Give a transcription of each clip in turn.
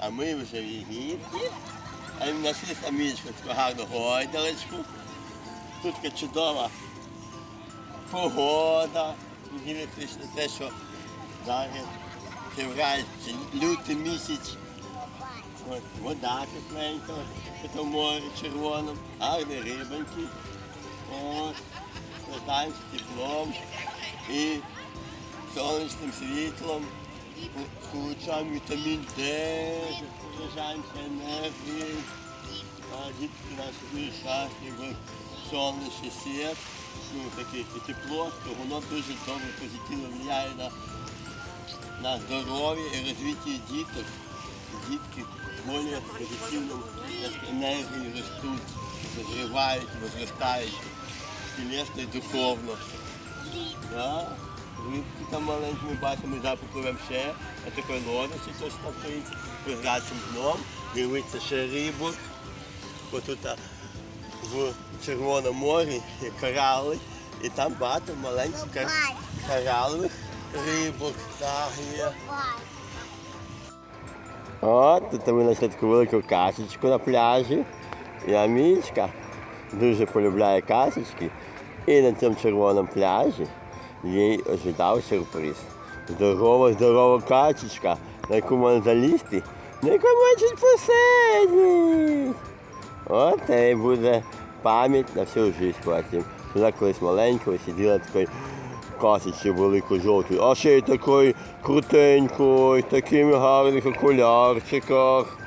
А ми вже в Єгипті. А ми знайшли самічку таку гарну гойдалочку. Тут така чудова погода. Геометрично те, що зараз февраль, лютий місяць. От, вода тепленька, в морі червоному, гарні рибоньки. От, Катаємося теплом і сонячним світлом, получаємо вітамін Д, заряджаємося енергією. А дітки наші щасливі, бо сонячний світ, ну, таке і тепло, то воно дуже добре позитивно впливає на, на здоров'я і розвиття діток. Дітки более позитивном енергії ростуть, розривають, возростають тілесно і духовно. Да? Рибки там маленькі ми бачимо, попливемо ще, а такої лодочі теж стоїть, з дном, дивиться ще рибок. Ось тут в Червоному морі є корали, і там багато маленьких кар- коралових рибок. Так, є. От, тут ми знайшли таку велику кашечку на пляжі. І Амічка дуже полюбляє кашечки. І на цьому червоному пляжі їй ожидав сюрприз. Здорова, здорова качечка, на яку можна залізти, на яку можна. От і буде пам'ять на всю життя потім. Вона колись маленькою сиділа такою касочці великою жовтою, а ще й такою крутенькою, такими гарних окулярчиках.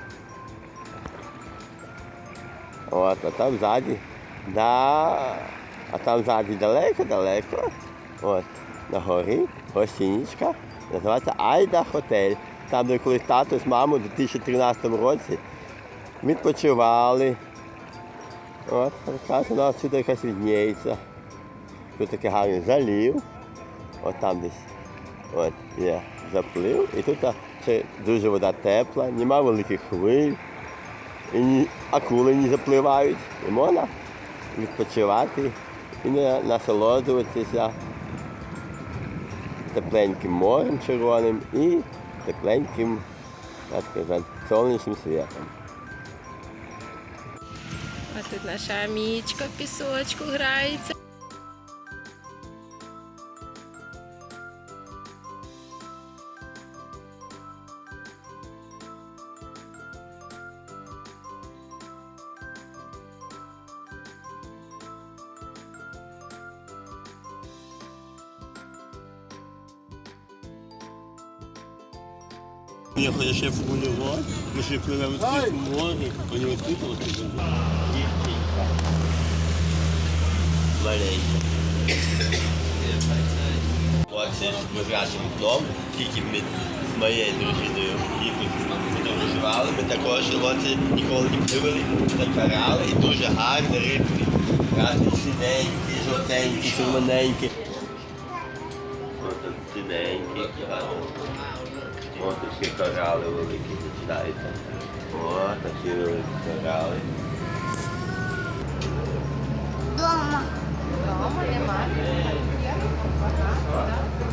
От, а там ззаді, да, а там ззаді далеко-далеко. От, на горі гостиничка, називається Айда Хотель. Там, де колись тато з мамою у 2013 році відпочивали. От, каже, у нас сюди якась відніється. Тут такий гарний залів. От там десь от, є заплив. І тут ще дуже вода тепла, нема великих хвиль. І ні, акули не запливають. І можна відпочивати і насолоджуватися тепленьким морем червоним і тепленьким, так сказати, сонячним світом. А тут наша амічка в пісочку грається. Я ходив ще Гулєво, ми ще пливемо тут ось тут дівчинка. Маленька. Оце ж ми нашим дом, тільки ми з моєю дружиною їхали, подорожували, ми також оце ніколи не пливали, закарали і дуже гарні рибки. Разні синенькі, жовтенькі, червоненькі. Синенькі, гарні. Ось такі корали великі, читаєте. Ось такі великі корали. Дома.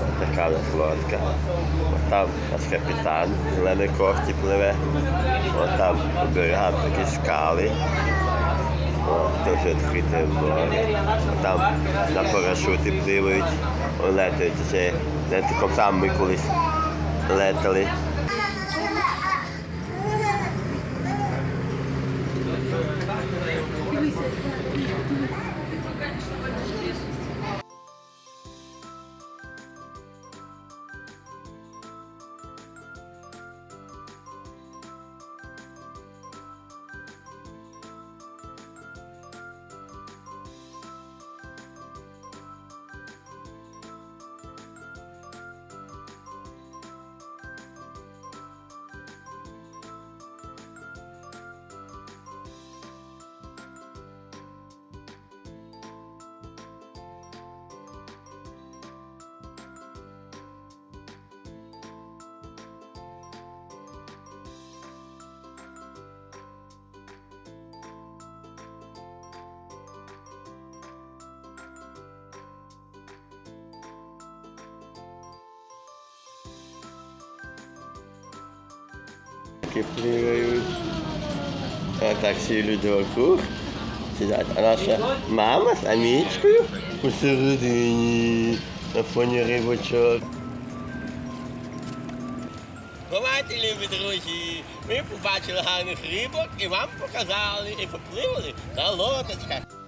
Ось така у нас лодка. Ось там наш капітан в зеленій кофті пливе. Ось там по такі скали. Теж відкрите море. Там на парашути пливають. Летають ще. Не самому ми колись lately. Рибки пливають. А так люди вокруг сидять. А наша мама з амічкою посередині на фоні рибочок. Бувайте, любі друзі! Ми побачили гарних рибок і вам показали, і попливали на лодочках.